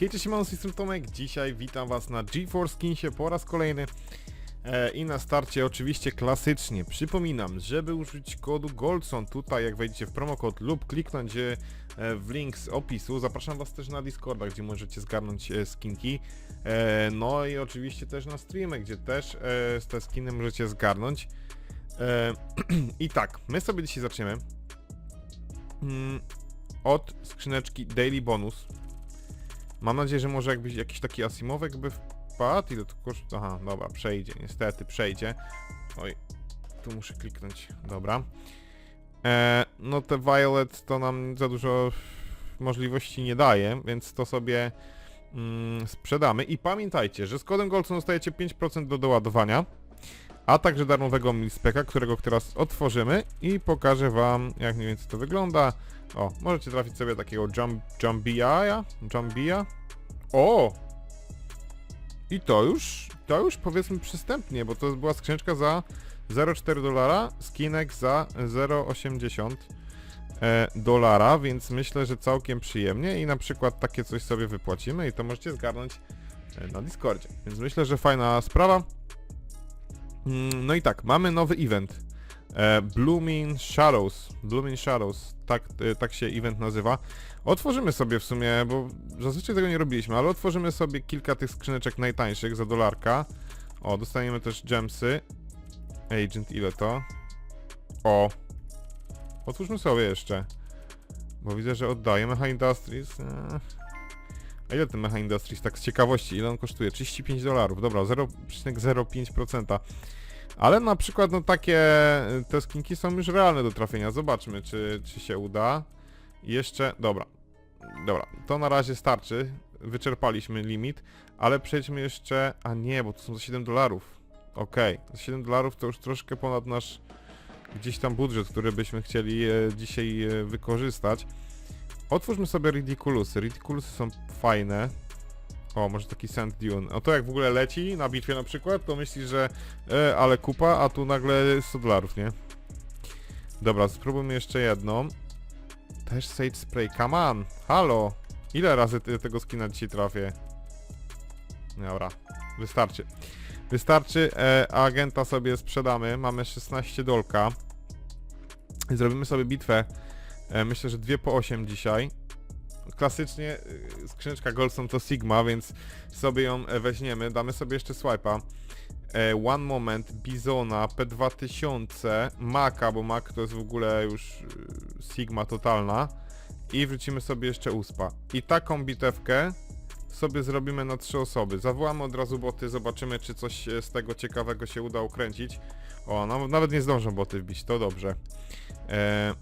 Hejcie się, jestem Tomek, dzisiaj witam was na GeForce Skinsie po raz kolejny. E, i na starcie oczywiście klasycznie. Przypominam, żeby użyć kodu GOLDSON tutaj jak wejdziecie w promokod lub kliknąć e, w link z opisu, zapraszam was też na Discorda, gdzie możecie zgarnąć e, skinki, e, no i oczywiście też na streamy, gdzie też e, te skiny możecie zgarnąć. E, I tak, my sobie dzisiaj zaczniemy. Mm, od skrzyneczki Daily Bonus. Mam nadzieję, że może jakbyś jakiś taki asimowek by wpadł. Ile to kosztuje? Aha, dobra, przejdzie, niestety, przejdzie. Oj, tu muszę kliknąć, dobra. E, no te Violet to nam za dużo możliwości nie daje, więc to sobie mm, sprzedamy. I pamiętajcie, że z kodem Goldson dostajecie 5% do doładowania, a także darmowego milspeka, którego teraz otworzymy i pokażę wam, jak mniej więcej to wygląda. O, możecie trafić sobie takiego jump, Jumbia, Jumbia. O! I to już, to już powiedzmy przystępnie, bo to była skrzyneczka za 0,4 dolara, skinek za 0,80 e, dolara, więc myślę, że całkiem przyjemnie i na przykład takie coś sobie wypłacimy i to możecie zgarnąć e, na Discordzie. Więc myślę, że fajna sprawa. Mm, No i tak, mamy nowy event. E, Blooming Shadows. Blooming Shadows, tak, e, tak się event nazywa. Otworzymy sobie w sumie, bo zazwyczaj tego nie robiliśmy, ale otworzymy sobie kilka tych skrzyneczek najtańszych za dolarka. O, dostaniemy też gemsy. Agent, ile to? O. Otwórzmy sobie jeszcze. Bo widzę, że oddaje Mecha Industries. Eee. A ile ten Mecha Industries tak z ciekawości? Ile on kosztuje? 35 dolarów. Dobra, 0,05%. Ale na przykład no takie y, te skinki są już realne do trafienia. Zobaczmy, czy, czy się uda. Jeszcze, dobra. Dobra, to na razie starczy. Wyczerpaliśmy limit, ale przejdźmy jeszcze... A nie, bo to są za 7 dolarów. Okej, za 7 dolarów to już troszkę ponad nasz gdzieś tam budżet, który byśmy chcieli e, dzisiaj e, wykorzystać. Otwórzmy sobie Ridiculousy. Ridiculousy są fajne. O, może taki Sand Dune. O to jak w ogóle leci na bitwie na przykład, to myślisz, że e, ale kupa, a tu nagle 100 dolarów, nie? Dobra, spróbujmy jeszcze jedną. Też Sage Spray, come on! Halo! Ile razy tego skina dzisiaj trafię? Dobra, wystarczy. Wystarczy, e, agenta sobie sprzedamy. Mamy 16 dolka. Zrobimy sobie bitwę. E, myślę, że 2 po 8 dzisiaj klasycznie y, skrzyneczka Goldstone to Sigma, więc sobie ją e, weźmiemy. Damy sobie jeszcze swipe'a. E, One Moment, Bizona, P2000, Maka, bo Mak to jest w ogóle już Sigma totalna. I wrzucimy sobie jeszcze USPA. I taką bitewkę sobie zrobimy na trzy osoby. Zawołamy od razu boty, zobaczymy czy coś e, z tego ciekawego się uda ukręcić. O, no, nawet nie zdążą boty wbić, to dobrze. E,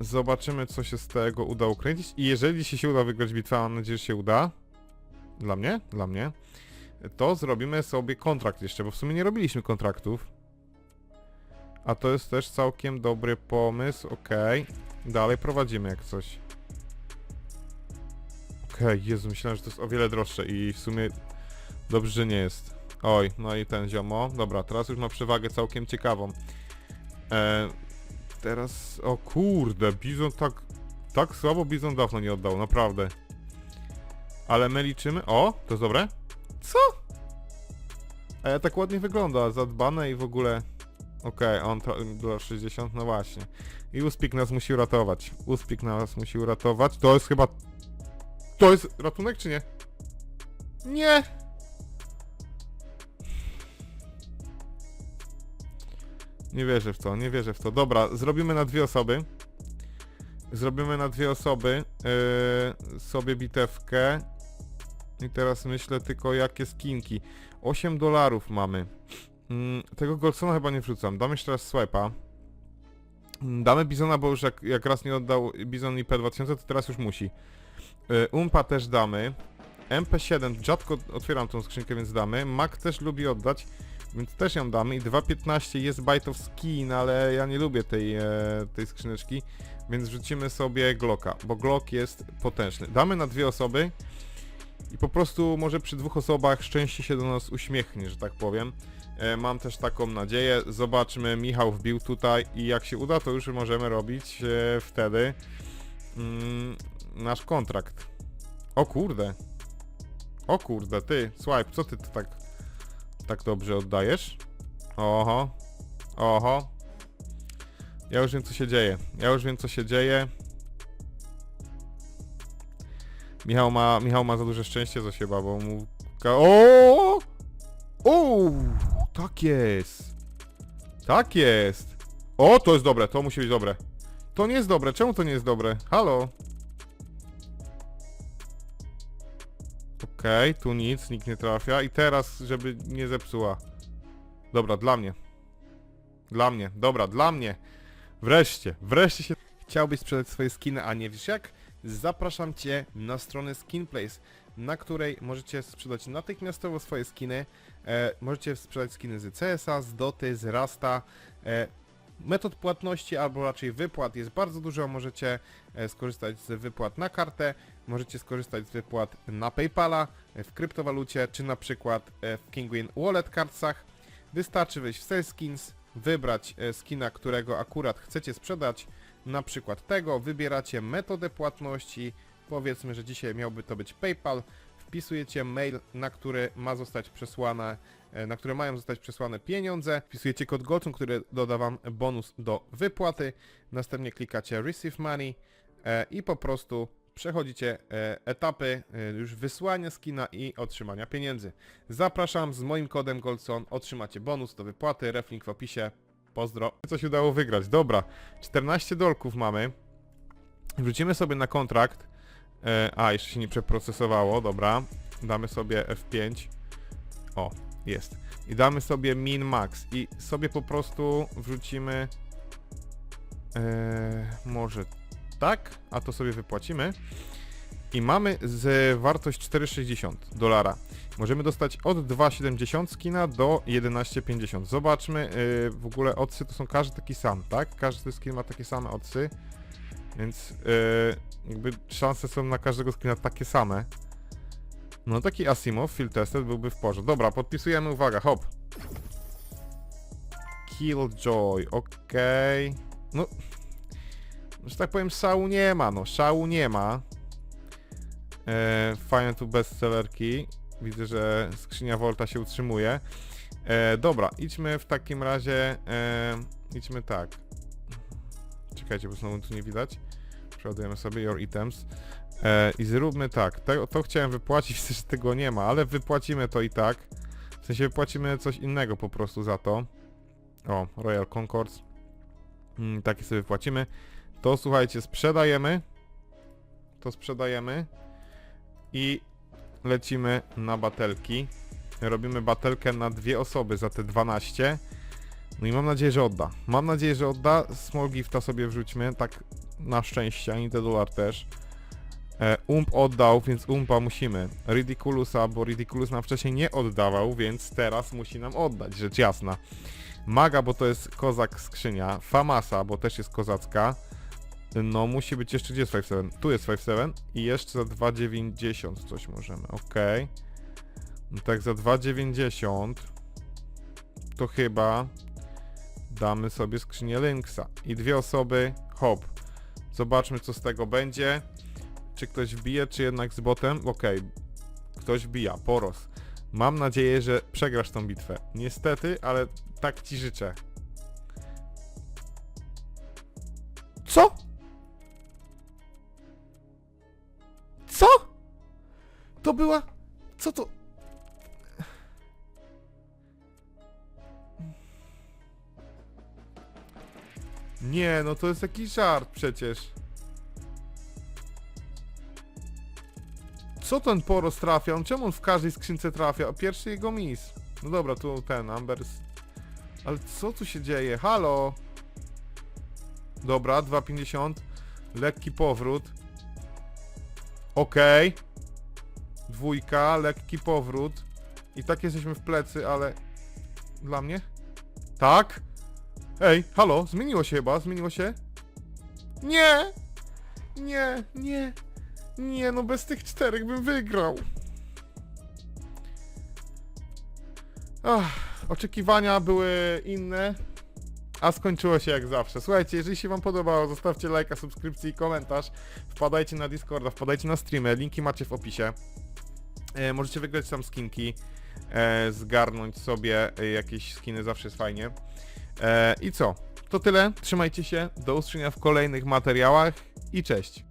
Zobaczymy, co się z tego uda ukręcić. I jeżeli się, się uda wygrać bitwę, mam nadzieję, że się uda. Dla mnie? Dla mnie. To zrobimy sobie kontrakt jeszcze, bo w sumie nie robiliśmy kontraktów. A to jest też całkiem dobry pomysł. Okej. Dalej prowadzimy jak coś. Okej, Jezu, myślałem, że to jest o wiele droższe i w sumie dobrze, że nie jest. Oj, no i ten ziomo. Dobra, teraz już ma przewagę całkiem ciekawą. E, teraz... O kurde, Bizon tak... Tak słabo Bizon dawno nie oddał, naprawdę. Ale my liczymy... O, to jest dobre? Co? A tak ładnie wygląda, zadbane i w ogóle... Okej, on to... dolar 60, no właśnie. I Uspik nas musi uratować. Uspik nas musi uratować. To jest chyba... To jest ratunek czy nie? Nie! Nie wierzę w to, nie wierzę w to. Dobra, zrobimy na dwie osoby. Zrobimy na dwie osoby yy, sobie bitewkę. I teraz myślę tylko jakie skinki. 8 dolarów mamy. Mm, tego Goldsona chyba nie wrzucam. Damy jeszcze raz swipe'a. Mm, Damy Bizona, bo już jak, jak raz nie oddał Bizon i P2000, to teraz już musi. Yy, Umpa też damy. MP7, rzadko otwieram tą skrzynkę, więc damy. Mac też lubi oddać, więc też ją damy. I 2.15 jest Bite of Skin, ale ja nie lubię tej, e, tej skrzyneczki, więc wrzucimy sobie Glocka, bo Glock jest potężny. Damy na dwie osoby i po prostu może przy dwóch osobach szczęście się do nas uśmiechnie, że tak powiem. E, mam też taką nadzieję. Zobaczmy, Michał wbił tutaj i jak się uda, to już możemy robić e, wtedy mm, nasz kontrakt. O kurde. O kurde, ty, swipe, co ty to tak, tak dobrze oddajesz? Oho, oho. Ja już wiem co się dzieje. Ja już wiem co się dzieje. Michał ma, Michał ma za duże szczęście za siebie, bo mu... O! O! Tak jest. Tak jest. O, to jest dobre, to musi być dobre. To nie jest dobre, czemu to nie jest dobre? Halo? Okej, tu nic, nikt nie trafia. I teraz, żeby nie zepsuła. Dobra, dla mnie. Dla mnie, dobra, dla mnie. Wreszcie, wreszcie się... Chciałbyś sprzedać swoje skiny, a nie wiesz jak? Zapraszam Cię na stronę Skinplace, na której możecie sprzedać natychmiastowo swoje skiny. E, możecie sprzedać skiny z CS-a, z Doty, z Rasta. E, metod płatności albo raczej wypłat jest bardzo dużo. Możecie e, skorzystać z wypłat na kartę, możecie skorzystać z wypłat na PayPala, e, w kryptowalucie, czy na przykład e, w Kingwin Wallet Cardsach. Wystarczy wejść w Sell Skins, wybrać e, skina, którego akurat chcecie sprzedać, na przykład tego, wybieracie metodę płatności, powiedzmy, że dzisiaj miałby to być PayPal, wpisujecie mail, na który ma zostać przesłane, na które mają zostać przesłane pieniądze, wpisujecie kod GOTUN, który doda wam bonus do wypłaty, następnie klikacie Receive Money i po prostu przechodzicie e, etapy e, już wysłania skina i otrzymania pieniędzy. Zapraszam z moim kodem Goldson, otrzymacie bonus do wypłaty, reflink w opisie. Pozdro. Coś udało wygrać. Dobra, 14 dolków mamy. Wrócimy sobie na kontrakt. E, a, jeszcze się nie przeprocesowało, dobra. Damy sobie F5. O, jest. I damy sobie min max i sobie po prostu wrzucimy e, może tak, a to sobie wypłacimy. I mamy z wartość 4,60 dolara. Możemy dostać od 2,70 skina do 11,50. Zobaczmy, yy, w ogóle odsy to są każdy taki sam, tak? Każdy skin ma takie same odsy, więc yy, jakby szanse są na każdego skina takie same. No taki Asimov, field tested byłby w porze. Dobra, podpisujemy, uwaga, hop. Killjoy, okej. No, że tak powiem, szału nie ma, no, szału nie ma. E, fajne tu bestsellerki. Widzę, że skrzynia Volta się utrzymuje. E, dobra, idźmy w takim razie. E, idźmy tak. Czekajcie, bo znowu tu nie widać. Przeładujemy sobie your items. E, I zróbmy tak. To, chciałem wypłacić, że tego nie ma, ale wypłacimy to i tak. W sensie wypłacimy coś innego po prostu za to. O, Royal Concords. Mm, takie sobie wypłacimy. To słuchajcie, sprzedajemy. To sprzedajemy. I lecimy na batelki. Robimy batelkę na dwie osoby za te 12. No i mam nadzieję, że odda. Mam nadzieję, że odda. Small gifta sobie wrzućmy, tak na szczęście, ani te dolar też. E, Ump oddał, więc Umpa musimy. Ridiculusa, bo Ridiculus nam wcześniej nie oddawał, więc teraz musi nam oddać, rzecz jasna. Maga, bo to jest kozak skrzynia. Famasa, bo też jest kozacka. No musi być jeszcze, gdzie jest 5.7? Tu jest 5.7 i jeszcze za 2.90 coś możemy, okej. No tak za 2.90 to chyba damy sobie skrzynię Lynxa i dwie osoby, hop. Zobaczmy co z tego będzie. Czy ktoś wbije, czy jednak z botem? Okej, ktoś wbija, poros. Mam nadzieję, że przegrasz tą bitwę. Niestety, ale tak ci życzę. To była... Co to... Nie, no to jest jakiś żart przecież. Co ten poros trafia? On czemu on w każdej skrzynce trafia? Pierwszy jego mis. No dobra, tu ten, Ambers. Ale co tu się dzieje? Halo? Dobra, 2,50. Lekki powrót. Okej. Dwójka, lekki powrót. I tak jesteśmy w plecy, ale... Dla mnie? Tak? Ej, halo, zmieniło się chyba, zmieniło się? Nie! Nie, nie, nie, no bez tych czterech bym wygrał. Ach, oczekiwania były inne, a skończyło się jak zawsze. Słuchajcie, jeżeli się wam podobało, zostawcie lajka, subskrypcję i komentarz. Wpadajcie na Discorda, wpadajcie na streamy, linki macie w opisie. E, możecie wygrać tam skinki, e, zgarnąć sobie e, jakieś skiny, zawsze jest fajnie. I co? To tyle, trzymajcie się, do usłyszenia w kolejnych materiałach i cześć!